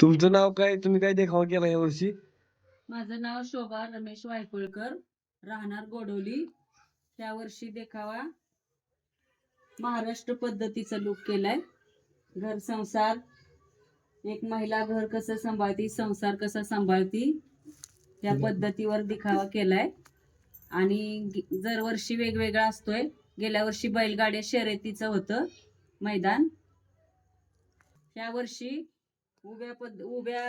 तुमचं नाव काय? तुम्ही काय देखावा केला यावर्षी माझं नाव शोभा रमेश वायकुळकर. राहणार गोडवली त्या वर्षी देखावा महाराष्ट्र पद्धतीचा लुक केलाय. घर संसार. एक महिला घर कसं सांभाळती संसार कसा सांभाळती त्या पद्धतीवर दिखावा केलाय. आणि जर दरवर्षी वेगवेगळा असतोय. गेल्या वर्षी बैलगाड्या शर्यतीचं होतं मैदान. या वर्षी उभ्या पद उभ्या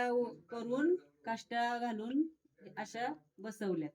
करून काष्टा घालून अशा बसवल्यात.